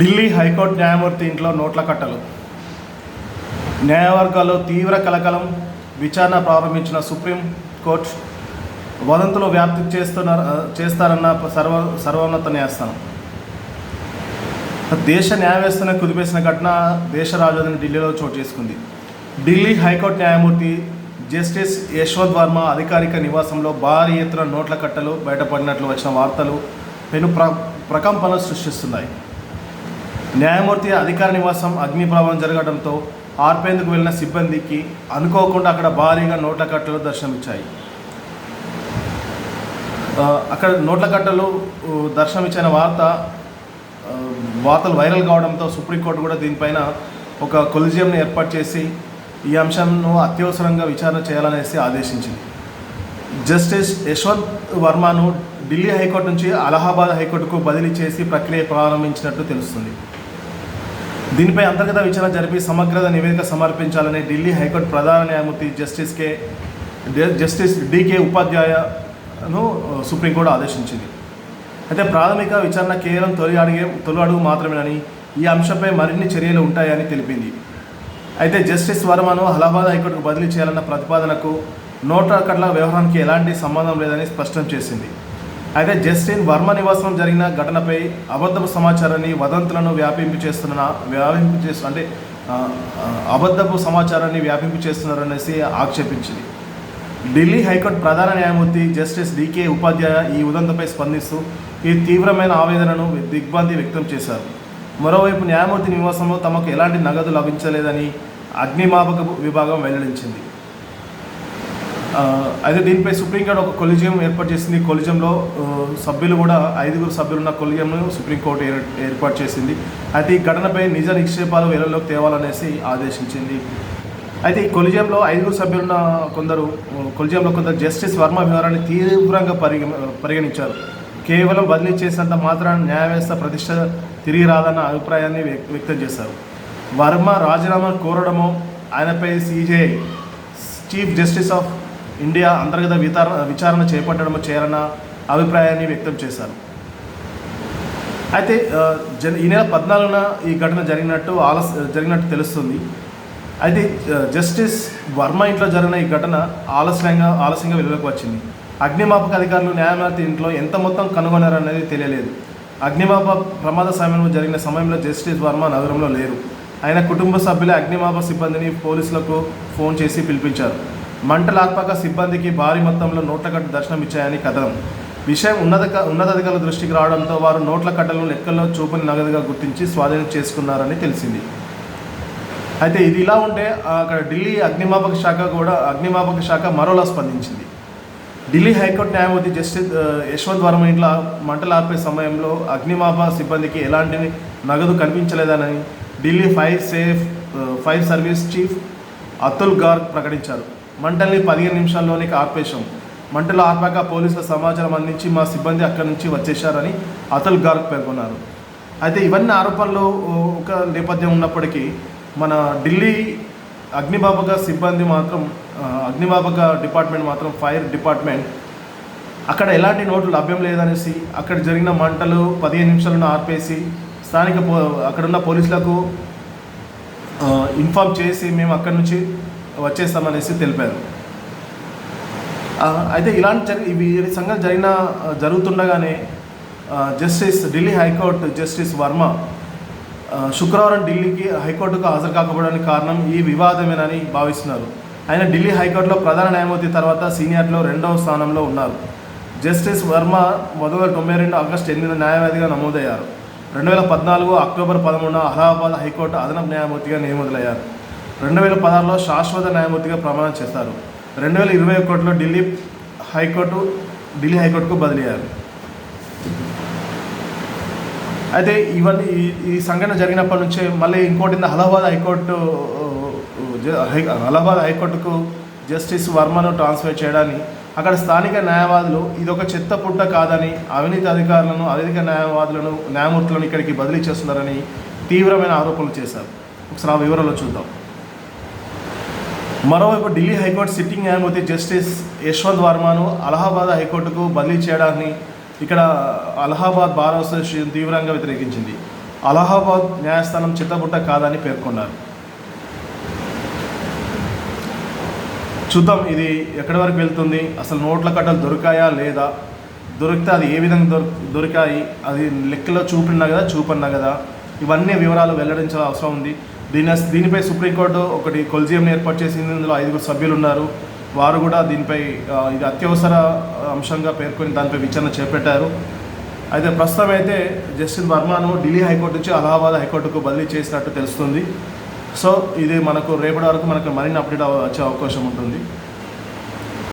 Delhi high court న్యాయమూర్తి ఇంట్లో నోట్ల కట్టలు. న్యాయవర్గాల్లో తీవ్ర కలకలం విచారణ ప్రారంభించిన సుప్రీం కోర్టు వదంతులు వ్యాప్తి చేస్తున్న చేస్తారన్న సర్వ సర్వోన్నత న్యాయస్థానం. దేశ న్యాయవ్యవస్థను కుదిపేసిన ఘటన దేశ రాజధాని ఢిల్లీలో చోటు చేసుకుంది. ఢిల్లీ హైకోర్టు న్యాయమూర్తి జస్టిస్ యశ్వంత్ వర్మ అధికారిక నివాసంలో భారీ ఎత్తున నోట్ల కట్టలు బయటపడినట్లు వచ్చిన వార్తలు పెను ప్ర ప్రకంపనలు సృష్టిస్తున్నాయి. న్యాయమూర్తి అధికార నివాసం అగ్ని ప్రమాదం జరగడంతో ఆర్పేందుకు వెళ్ళిన సిబ్బందికి అనుకోకుండా అక్కడ భారీగా నోట్ల కట్టలు దర్శనమిచ్చాయి. అక్కడ నోట్ల కట్టలు దర్శనమిచ్చిన వార్త వార్తలు వైరల్ కావడంతో సుప్రీంకోర్టు కూడా దీనిపైన ఒక కొలిజియంను ఏర్పాటు చేసి ఈ అంశంను అత్యవసరంగా విచారణ చేయాలనేసి ఆదేశించింది. జస్టిస్ యశ్వంత్ వర్మను ఢిల్లీ హైకోర్టు నుంచి అలహాబాద్ హైకోర్టుకు బదిలీ చేసి ప్రక్రియ ప్రారంభించినట్టు తెలుస్తుంది. దీనిపై అంతర్గత విచారణ జరిపి సమగ్రత నివేదిక సమర్పించాలని ఢిల్లీ హైకోర్టు ప్రధాన న్యాయమూర్తి justice K justice D K ఉపాధ్యాయను supreme court ఆదేశించింది. అయితే ప్రాథమిక విచారణ కేవలం తొలి అడిగే తొలి అడుగు మాత్రమేనని ఈ అంశంపై మరిన్ని చర్యలు ఉంటాయని తెలిపింది. అయితే జస్టిస్ వర్మను అలహాబాద్ హైకోర్టుకు బదిలీ చేయాలన్న ప్రతిపాదనకు నోట్ల కట్ల వ్యవహారానికి ఎలాంటి సంబంధం లేదని స్పష్టం చేసింది. అయితే జస్టిన్ వర్మ నివాసం జరిగిన ఘటనపై అబద్ధపు సమాచారాన్ని వదంతులను వ్యాపింపు చేస్తున్న వ్యాపింపు చేస్తు అంటే అబద్ధపు సమాచారాన్ని వ్యాపింపు చేస్తున్నారనేసి ఆక్షేపించింది. ఢిల్లీ హైకోర్టు ప్రధాన న్యాయమూర్తి జస్టిస్ డికే ఉపాధ్యాయ ఈ ఉదంతంపై స్పందిస్తూ ఈ తీవ్రమైన ఆవేదనను దిగ్భ్రాంతి వ్యక్తం చేశారు. మరోవైపు న్యాయమూర్తి నివాసంలో తమకు ఎలాంటి నగదు లభించలేదని అగ్నిమాపక విభాగం వెల్లడించింది. అయితే దీనిపై సుప్రీంకోర్టు ఒక కొలిజియం ఏర్పాటు చేసింది. కొలిజియంలో సభ్యులు కూడా ఐదుగురు సభ్యులున్న కొలిజియంను సుప్రీంకోర్టు ఏర్- ఏర్పాటు చేసింది. అయితే ఈ ఘటనపై నిజ నిక్షేపాలు వెలుగులోకి తేవాలనేసి ఆదేశించింది. అయితే ఈ కొలిజియంలో ఐదుగురు సభ్యులున్న కొందరు కొలిజియంలో కొందరు జస్టిస్ వర్మ వివరాన్ని తీవ్రంగా పరిగ పరిగణించారు. కేవలం బదిలీ చేసినంత మాత్రాన న్యాయ వ్యవస్థ ప్రతిష్ట తిరిగి రాదన్న అభిప్రాయాన్ని వ్యక్- వ్యక్తం చేశారు. వర్మ రాజీనామా కోరడము ఆయనపై CJ chief justice of India అంతర్గత విచారణ విచారణ చేపట్టడం చేయాలన్న అభిప్రాయాన్ని వ్యక్తం చేశారు. అయితే జన్ ఈ నెల పద్నాలుగున ఈ ఘటన జరిగినట్టు ఆలస్ జరిగినట్టు తెలుస్తుంది. అయితే జస్టిస్ వర్మ ఇంట్లో జరిగిన ఈ ఘటన ఆలస్యంగా ఆలస్యంగా వెలుగులోకి వచ్చింది. అగ్నిమాపక అధికారులు న్యాయమూర్తి ఇంట్లో ఎంత మొత్తం కనుగొన్నారనేది తెలియలేదు. అగ్నిమాప ప్రమాద సమయంలో జరిగిన సమయంలో జస్టిస్ వర్మ నగరంలో లేరు. ఆయన కుటుంబ సభ్యులే అగ్నిమాపక సిబ్బందిని పోలీసులకు ఫోన్ చేసి పిలిపించారు. మంటలాత్మక సిబ్బందికి భారీ మొత్తంలో నోట్ల కట్ట దర్శనం ఇచ్చాయని కథనం. విషయం ఉన్నత ఉన్నతాధికారుల దృష్టికి రావడంతో వారు నోట్ల కట్టలను లెక్కల్లో చూపని నగదుగా గుర్తించి స్వాధీనం చేసుకున్నారని తెలిసింది. అయితే ఇది ఇలా ఉంటే అక్కడ ఢిల్లీ అగ్నిమాపక శాఖ కూడా అగ్నిమాపక శాఖ మరోలా స్పందించింది. ఢిల్లీ హైకోర్టు న్యాయమూర్తి జస్టిస్ యశ్వంత్ వర్మ ఇంట్లో మంటలు ఆపే సమయంలో అగ్నిమాపక సిబ్బందికి ఎలాంటి నగదు కనిపించలేదని Delhi fire safe fire service chief Atul Garg ప్రకటించారు. మంటల్ని పదిహేను నిమిషాల్లోనే ఆర్పేశాం మంటలు ఆర్పాక పోలీసుల సమాచారం అందించి మా సిబ్బంది అక్కడి నుంచి వచ్చేశారని అతుల్ గార్గ్ పేర్కొన్నారు. అయితే ఇవన్నీ ఆరోపణలు ఒక నేపథ్యం ఉన్నప్పటికీ మన ఢిల్లీ అగ్నిమాపక సిబ్బంది మాత్రం అగ్నిమాపక డిపార్ట్మెంట్ మాత్రం ఫైర్ డిపార్ట్మెంట్ అక్కడ ఎలాంటి నోట్లు లభ్యం లేదనేసి అక్కడ జరిగిన మంటలు పదిహేను నిమిషాలను ఆర్పేసి స్థానిక పో అక్కడున్న పోలీసులకు ఇన్ఫామ్ చేసి మేము అక్కడి నుంచి వచ్చేస్తామనేసి తెలిపారు. అయితే ఇలాంటి జరి ఇవి ఈ సంగతి జరిగిన జరుగుతుండగానే justice Delhi high court justice Varma శుక్రవారం ఢిల్లీకి హైకోర్టుకు హాజరు కాకపోవడానికి కారణం ఈ వివాదమేనని భావిస్తున్నారు. ఆయన ఢిల్లీ హైకోర్టులో ప్రధాన న్యాయమూర్తి తర్వాత సీనియర్లో రెండవ స్థానంలో ఉన్నారు. జస్టిస్ వర్మ మొదటి తొంభై రెండు ఆగస్టు ఎనిమిది న్యాయవాదిగా నమోదయ్యారు. రెండు వేల పద్నాలుగు అక్టోబర్ పదమూడున అలహాబాద్ హైకోర్టు అదనపు న్యాయమూర్తిగా నియమితులయ్యారు. రెండు వేల పదహారులో శాశ్వత న్యాయమూర్తిగా ప్రమాణం చేస్తారు రెండు వేల ఇరవై ఒకటిలో ఢిల్లీ హైకోర్టు ఢిల్లీ హైకోర్టుకు బదిలీ అయ్యారు అయితే ఇవన్నీ ఈ సంఘటన జరిగినప్పటి నుంచే మళ్ళీ ఇంకోటి అలహాబాద్ హైకోర్టు అలహాబాద్ హైకోర్టుకు జస్టిస్ వర్మను ట్రాన్స్ఫర్ చేయడాన్ని అక్కడ స్థానిక న్యాయవాదులు ఇదొక చెత్త పుట్ట కాదని అవినీతి అధికారులను అధిక న్యాయవాదులను న్యాయమూర్తులను ఇక్కడికి బదిలీ చేస్తున్నారని తీవ్రమైన ఆరోపణలు చేశారు. ఒకసారి ఆ వివరాలు చూద్దాం. మరోవైపు ఢిల్లీ హైకోర్టు సిట్టింగ్ న్యాయమూర్తి జస్టిస్ యశ్వంత్ వర్మను అలహాబాద్ హైకోర్టుకు బదిలీ చేయడాన్ని ఇక్కడ అలహాబాద్ బార్ అసోసియేషన్ తీవ్రంగా వ్యతిరేకించింది. అలహాబాద్ న్యాయస్థానం చిత్తబుట్ట కాదని పేర్కొన్నారు. చూద్దాం ఇది ఎక్కడి వరకు వెళ్తుంది? అసలు నోట్ల కట్టలు దొరికాయా లేదా? దొరికితే అది ఏ విధంగా దొరి దొరికాయి? అది లెక్కలో చూపినా కదా? చూపన్నా కదా? ఇవన్నీ వివరాలు వెల్లడించాల్సిన అవసరం ఉంది. దీని దీనిపై సుప్రీంకోర్టు ఒకటి కొలిజియం ఏర్పాటు చేసింది. ఇందులో ఐదుగురు సభ్యులు ఉన్నారు. వారు కూడా దీనిపై ఇది అత్యవసర అంశంగా పేర్కొని దానిపై విచారణ చేపట్టారు. అయితే ప్రస్తుతం అయితే జస్టిస్ వర్మను ఢిల్లీ హైకోర్టు నుంచి అలహాబాద్ హైకోర్టుకు బదిలీ చేసినట్టు తెలుస్తుంది. సో ఇది మనకు రేపటి వరకు మనకు మరిన్ని అప్డేట్ అవ- వచ్చే అవకాశం ఉంటుంది.